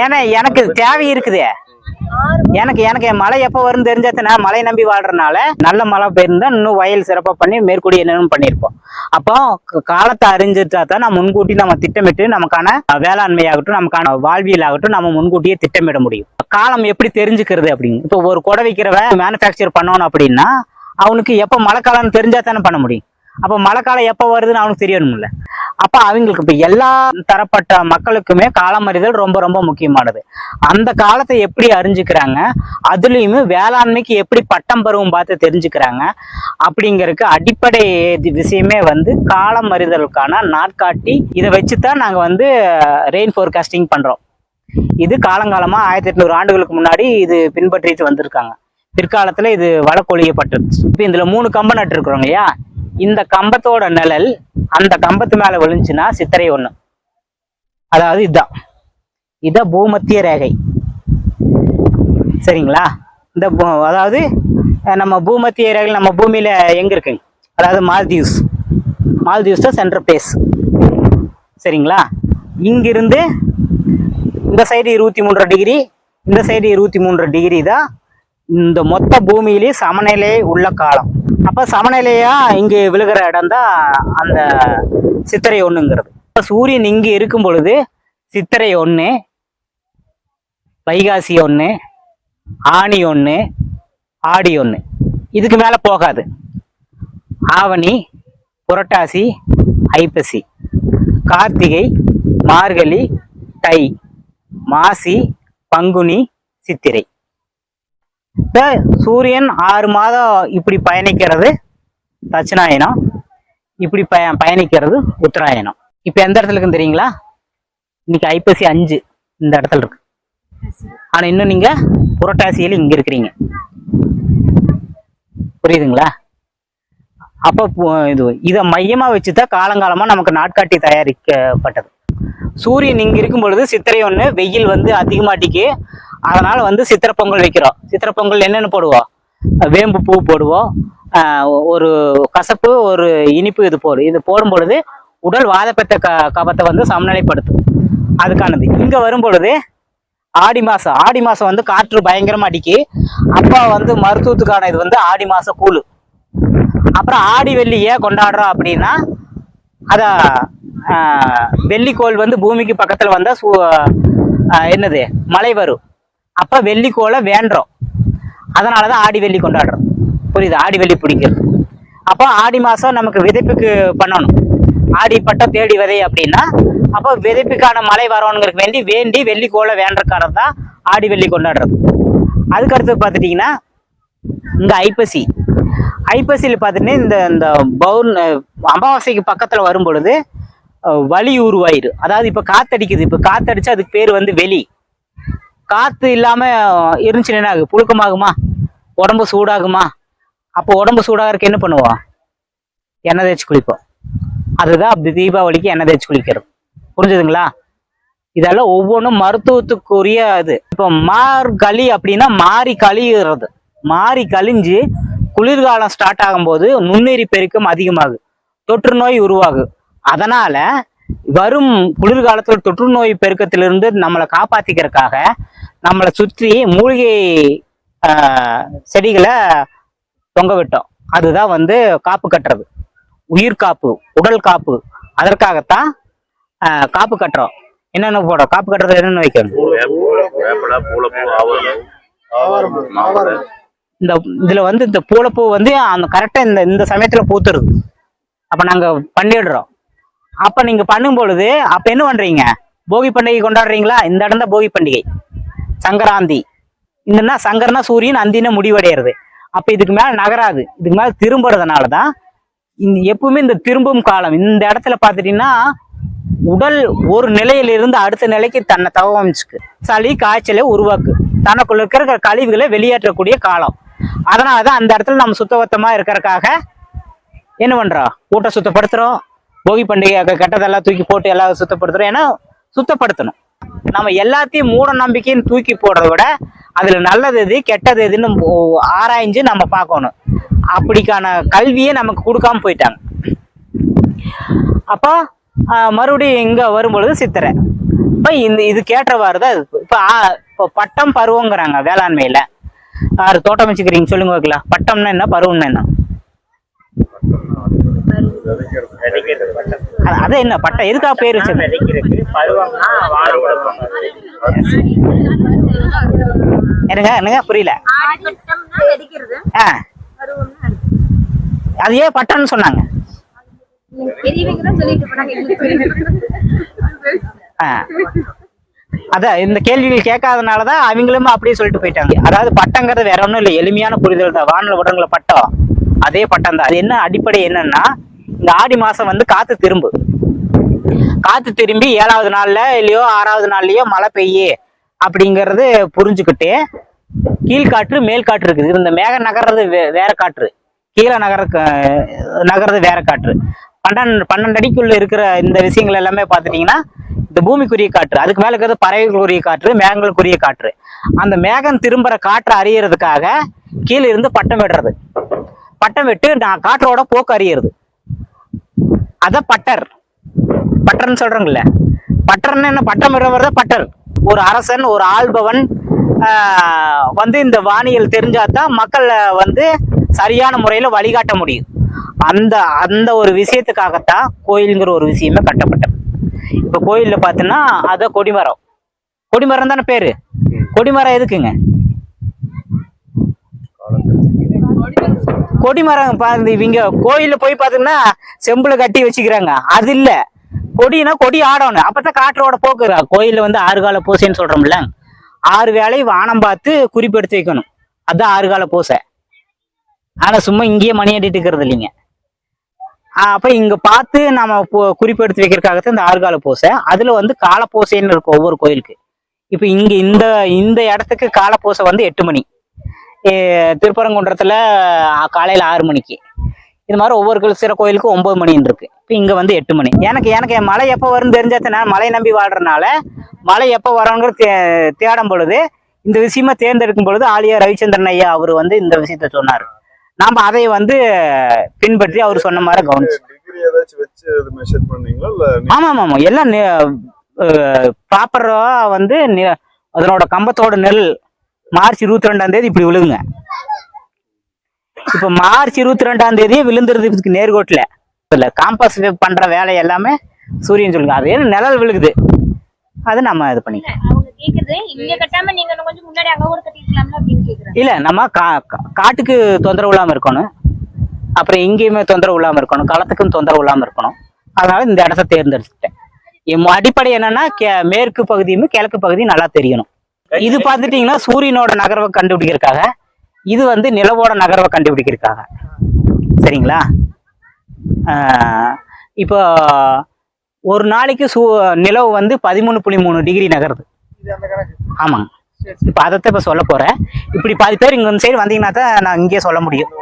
ஏன்னா எனக்கு தேவை இருக்குது. எனக்கு எனக்கு என் மழை எப்போ வரும்னு தெரிஞ்சாத்த நான் மழை நம்பி வாழ்றதுனால நல்ல மழை பெய்யிருந்தா இன்னும் வயல் சிறப்பாக பண்ணி மேற்கூடி என்னென்னு பண்ணியிருப்போம். அப்போ காலத்தை அறிஞ்சிட்டா தான் நம்ம முன்கூட்டி நம்ம திட்டமிட்டு நமக்கான வேளாண்மையாகட்டும் நமக்கான வாழ்வியல் ஆகட்டும் நம்ம முன்கூட்டியே திட்டமிட முடியும். காலம் எப்படி தெரிஞ்சுக்கிறது அப்படின்னு. இப்போ ஒரு குடை வைக்கிறவன் மேனுஃபேக்சர் பண்ணணும் அப்படின்னா அவனுக்கு எப்போ மழை காலம்னு தெரிஞ்சா தானே பண்ண முடியும். அப்போ மழை காலம் எப்போ வருதுன்னு அவனுக்கு தெரியணும்ல. அப்போ அவங்களுக்கு இப்போ எல்லா தரப்பட்ட மக்களுக்குமே காலமறிதல் ரொம்ப ரொம்ப முக்கியமானது. அந்த காலத்தை எப்படி அறிஞ்சுக்கிறாங்க அதுலேயுமே வேளாண்மைக்கு எப்படி பட்டம் பருவம் பார்த்து தெரிஞ்சுக்கிறாங்க அப்படிங்கறதுக்கு அடிப்படை விஷயமே வந்து காலம் அறிதலுக்கான நாட்காட்டி. இதை வச்சுதான் நாங்க நாங்கள் வந்து ரெயின் ஃபோர்காஸ்டிங் பண்றோம். இது காலங்காலமாக ஆயிரத்தி எட்நூறு ஆண்டுகளுக்கு முன்னாடி இது பின்பற்றிட்டு வந்திருக்காங்க. பிற்காலத்துல இது வழக்கொழியப்பட்டுருச்சு இப்போ இதில் மூணு கம்பம் நட்டுருக்குறோம் இல்லையா? இந்த கம்பத்தோட நிழல் அந்த கம்பத்து மேல விழுந்துச்சுன்னா சித்திரை ஒண்ணு. அதாவது இதுதான் இதான் பூமத்திய ரேகை. சரிங்களா? இந்த அதாவது நம்ம பூமத்திய ரேகை நம்ம பூமியில எங்க இருக்குங்க அதாவது மால்தீவ்ஸ். மால்தீவ்ஸ் தான் சென்ட்ரல் பிளேஸ் சரிங்களா? இங்கிருந்து இந்த சைடு இருபத்தி மூன்றரை டிகிரி இந்த சைடு இருபத்தி மூன்றரை டிகிரி தான் இந்த மொத்த பூமியிலேயே சமநிலை உள்ள காலம். அப்போ சமநிலையா இங்கே விழுகிற இடம் தான் அந்த சித்திரை ஒன்றுங்கிறது சூரியன் இங்கே இருக்கும் பொழுது சித்திரை ஒன்று வைகாசி ஒன்று ஆணி ஒன்று ஆடி ஒன்று இதுக்கு மேலே போகாது. ஆவணி புரட்டாசி ஐப்பசி. கார்த்திகை மார்கழி தை. மாசி பங்குனி சித்திரை. சூரியன் ஆறு மாதம் இப்படி பயணிக்கிறது தட்சிணாயனம் இப்படி பய பயணிக்கிறது உத்தராயணம் இப்போ எந்த இடத்துல இருக்குன்னு தெரியுங்களா? இன்னைக்கு ஐப்பசி அஞ்சு இந்த இடத்துல இருக்கு. ஆனால் இன்னும் நீங்க புரட்டாசியில் இங்க இருக்கிறீங்க. புரியுதுங்களா? அப்போ இது இதை மையமாக வச்சு தான் காலங்காலமாக நமக்கு நாட்காட்டி தயாரிக்கப்பட்டது. சூரியன் இங்கே இருக்கும் பொழுது சித்திரை ஒன்று வெயில் வந்து அதிகமாட்டிக்கு. அதனால் வந்து சித்திரை பொங்கல் வைக்கிறோம். சித்திரை பொங்கல் என்னென்னு போடுவோம்? வேம்பு பூ போடுவோம். ஒரு கசப்பு ஒரு இனிப்பு இது போடும் இது போடும் பொழுது உடல் வாதப்பெத்த க கபத்தை வந்து சமநிலைப்படுத்தும். அதுக்கானது. இங்கே வரும் பொழுது ஆடி மாதம் ஆடி மாதம் வந்து காற்று பயங்கரமாக அடிக்கி அப்பா வந்து மருத்துவத்துக்கான இது வந்து ஆடி மாதம் கூழு. அப்புறம் ஆடி வெள்ளி ஏன் கொண்டாடுறோம் அப்படின்னா அதை வெள்ளிக்கோள் வந்து பூமிக்கு பக்கத்துல வந்தா சூ என்னது? மழை வரும். அப்ப வெள்ளிக்கோளை வேண்டுறோம். அதனாலதான் ஆடி வெள்ளி கொண்டாடுறோம். புரியுது? ஆடி வெள்ளி பிடிக்கிறது. அப்போ ஆடி மாசம் நமக்கு விதைப்புக்கு பண்ணணும். ஆடி பட்டம் தேடி விதை அப்படின்னா அப்போ விதைப்புக்கான மழை வரணுங்கிறதுக்கு வேண்டி வேண்டி வெள்ளிக்கோளை வேண்டக்காரர் தான் ஆடி வெள்ளி கொண்டாடுறது. அதுக்கடுத்து பார்த்துட்டிங்கன்னா இங்க ஐப்பசி. ஐப்பசியில் பார்த்துட்டு இந்த இந்த பௌர் அமாவாசைக்கு பக்கத்தில் வரும் பொழுது வலி உருவாயிரு. அதாவது இப்போ காத்தடிக்குது. இப்போ காத்தடிச்சு அதுக்கு பேர் வந்து வெளி. காற்று இல்லாமல் இருந்துச்சுன்னா என்ன ஆகுது? புழுக்கமாகுமா? உடம்பு சூடாகுமா? அப்போ உடம்பு சூடாகிறதுக்கு என்ன பண்ணுவோம் எண்ணெய் தேய்ச்சி குளிப்போம். அதுதான் அப்படி தீபாவளிக்கு எண்ணெய் தேய்ச்சி குளிக்கிறது. புரிஞ்சுதுங்களா? இதெல்லாம் ஒவ்வொன்றும் மருத்துவத்துக்குரிய இது. இப்போ மார்கழி அப்படின்னா மாறி கழிகிறது மாறி கழிஞ்சு குளிர்காலம் ஸ்டார்ட் ஆகும்போது நுண்ணுயிரி பெருக்கம் அதிகமாகுது. தொற்று நோய் உருவாகும் அதனால வரும் குளிர்காலத்தில் தொற்று நோய் பெருக்கத்திலிருந்து நம்மளை காப்பாத்திக்கிறதுக்காக நம்மளை சுற்றி மூலிகை செடிகளை தொங்க விட்டோம். அதுதான் வந்து காப்பு கட்டுறது. உயிர் காப்பு உடல் காப்பு. அதற்காகத்தான் காப்பு கட்டுறோம். என்னென்ன போடுறோம்? காப்பு கட்டுறது என்னென்ன வைக்கணும்? இந்த இதுல வந்து இந்த பூளைப்பூ வந்து அந்த கரெக்டா இந்த இந்த சமயத்துல பூத்துருது. அப்ப நாங்க பண்ணிடுறோம். அப்ப நீங்க பண்ணும் பொழுது அப்ப என்ன பண்றீங்க? போகி பண்டிகை கொண்டாடுறீங்களா? இந்த இடம் தான் போகி பண்டிகை. சங்கராந்தி. இந்த சங்கரனா சூரியன் அந்தின்னு முடிவடைகிறது அப்ப இதுக்கு மேல நகராது. இதுக்கு மேல திரும்புறதுனால தான் இந்த எப்பவுமே இந்த திரும்பும் காலம். இந்த இடத்துல பார்த்துட்டீங்கன்னா உடல் ஒரு நிலையிலிருந்து அடுத்த நிலைக்கு தன்னை தகவமைச்சுக்கு சளி காய்ச்சலை உருவாக்கு. தனக்குள்ள இருக்கிற கழிவுகளை வெளியேற்றக்கூடிய காலம். அதனாலதான் அந்த இடத்துல நம்ம சுத்தபத்தமா இருக்கிறக்காக என்ன பண்றோம்? ஊட்ட சுத்தப்படுத்துறோம். போகி பண்டிகை கெட்டதெல்லாம் தூக்கி போட்டு எல்லாம் சுத்தப்படுத்துறோம் ஏன்னா சுத்தப்படுத்தணும். நம்ம எல்லாத்தையும் மூட நம்பிக்கைன்னு தூக்கி போடுறத விட அதுல நல்லது எது கெட்டது எதுன்னு ஆராய்ஞ்சு நம்ம பார்க்கணும். அப்படிக்கான கல்வியை நமக்கு கொடுக்காம போயிட்டாங்க. அப்போ மறுபடியும் இங்க வரும்பொழுது சித்திரை. இப்போ இந்த இது கேட்டவாறு தான் இப்போ இப்ப ஆ- பட்டம் பருவங்கிறாங்க வேளாண்மையில. யாரு தோட்டம் வச்சுக்கிறீங்க சொல்லுங்க வைக்கலாம் பட்டம்னா என்ன பருவம்னா என்ன? அது- என்ன பட்டம் எதுக்காக பேர் வச்சது விதைக்கிறது பருவம்னா என்னங்க என்னங்க புரியல. அது ஏன் பட்டம்னு சொன்னாங்க. அதான் இந்த கேள்விகள் கேட்காதனாலதான் அவங்களும் அப்படியே சொல்லிட்டு போயிட்டாங்க. அதாவது பட்டங்கிறது வேற ஒண்ணும் இல்லை எளிமையான புரிதல் தான். வானிலை விடுறங்கள பட்டம். அதே பட்டம் தான். அது என்ன அடிப்படை என்னன்னா இந்த ஆடி மாசம் வந்து காத்து திரும்பு. காத்து திரும்பி ஏழாவது நாள்ல இல்லையோ ஆறாவது நாள்லயோ மழை பெய்யு அப்படிங்கறது புரிஞ்சுக்கிட்டு கீழ்காற்று மேல் காற்று இருக்குது. இந்த மேகம் நகர்றது வே- வேற காற்று. கீழே நகர நகர்றது வேற காற்று. பன்னெண்டு பன்னெண்டு அடிக்குள்ள இருக்கிற இந்த விஷயங்கள் எல்லாமே பார்த்துட்டீங்கன்னா இந்த பூமிக்குரிய காற்று அதுக்கு மேல இருக்கிறது பறவைகளுக்குரிய காற்று மேகங்களுக்குரிய காற்று. அந்த மேகம் திரும்புற காற்றை அறியறதுக்காக கீழே இருந்து பட்டம் விடுறது. பட்டம் விட்டு நான் காற்றோட போக்கு அறியறது. அத பட்டர். பட்டர்னு சொல்றாங்கல்ல. பட்டர்னு என்ன? பட்டம் விடுறவர் தான் பட்டர். ஒரு அரசன் ஒரு ஆள்பவன் வந்து இந்த வானியல் தெரிஞ்சாதான் மக்களை வந்து சரியான முறையில வழிகாட்ட முடியும். அந்த அந்த ஒரு விஷயத்துக்காகத்தான் கோயிலுங்கிற ஒரு விஷயமே கட்டப்பட்டது. இப்ப கோயில்ல பார்த்தீங்கன்னா அத கொடிமரம். கொடிமரம் தானே பேரு? கொடிமரம் எதுக்குங்க? கொடிமரம் பாருங்க இவங்க கோயிலில் போய் பார்த்தீங்கன்னா செம்புல கட்டி வச்சுக்கிறாங்க. அது இல்லை. கொடினா கொடி ஆடணும். அப்பதான் காற்றோட போக்குறா கோயிலில் வந்து ஆறு கால பூசைன்னு சொல்றோம்ல. ஆறு வேளை வானம் பார்த்து குறிப்பெடுத்து வைக்கணும். அதுதான் ஆறு கால பூசை. ஆனா சும்மா இங்கேயே மணி அடிட்டு இருக்கிறது இல்லைங்க. அப்ப இங்க பார்த்து நம்ம குறிப்பெடுத்து வைக்கிறதுக்காகத்தான் இந்த ஆறு கால பூசை. அதுல வந்து காலப்பூசைன்னு இருக்கும் ஒவ்வொரு கோயிலுக்கு. இப்ப இங்க இந்த இந்த இடத்துக்கு காலப்பூசை வந்து எட்டு மணி. திருப்பரங்குன்றத்துல காலையில ஆறு மணிக்கு. இது மாதிரி ஒவ்வொரு சில கோயிலுக்கும் ஒன்பது மணின்னு இருக்கு. இப்போ இங்க வந்து எட்டு மணி. எனக்கு எனக்கு என் மழை எப்போ வரும்னு தெரிஞ்சாத்த நான் மழை நம்பி வாழ்றதுனால மழை எப்போ வரணுங்கிற தே தேடும் பொழுது இந்த விஷயமா தேர்ந்தெடுக்கும் பொழுது ஆலியா ரவிச்சந்திரன் ஐயா அவர் வந்து இந்த விஷயத்த சொன்னார். நாம அதை வந்து பின்பற்றி அவர் சொன்ன மாதிரி கவனிச்சு. டிகிரி ஏதாச்சும் வச்சு அது மெஷர் பண்ணீங்களா? இல்ல நீ- ஆமா ஆமா ஆமா. எல்லாம் ப்ராப்பரா வந்து அதனோட கம்பத்தோட நெல் மார்ச் இருபத்தி ரெண்டாம் தேதி இப்படி விழுகுங்க. இப்ப மார்ச் இருபத்தி ரெண்டாம் தேதியே விழுந்துருதுக்கு நேர்கோட்டுல. இல்ல காம்பஸ் பண்ற வேலை எல்லாமே சூரியன் சொல்லுங்க. அது என்ன நிழல் விழுகுது. அது நம்ம இது பண்ணிக்கலாம். இல்ல நம்ம காட்டுக்கு தொந்தரவு இல்லாம இருக்கணும். அப்புறம் எங்கேயுமே தொந்தரவு இல்லாம இருக்கணும். களத்துக்கும் தொந்தரவு இல்லாம இருக்கணும். அதனால இந்த இடத்த தேர்ந்தெடுத்துட்டேன். அடிப்படை என்னன்னா மேற்கு பகுதியும் கிழக்கு பகுதியும் நல்லா தெரியணும். இது பார்த்துட்டீங்கன்னா சூரியனோட நகர்வை கண்டுபிடிக்கிறதுக்காக இது வந்து நிலவோட நகர்வை கண்டுபிடிக்கிறதுக்காக. சரிங்களா? இப்போ ஒரு நாளைக்கு சூ நிலவு வந்து பதிமூணு புள்ளி மூணு டிகிரி நகருது. ஆமாங்க. இப்போ அதைத்தான் இப்போ சொல்ல போறேன். இப்படி பாதி பேர் இங்க சைடு வந்தீங்கன்னா தான் நான் இங்கேயே சொல்ல முடியும்.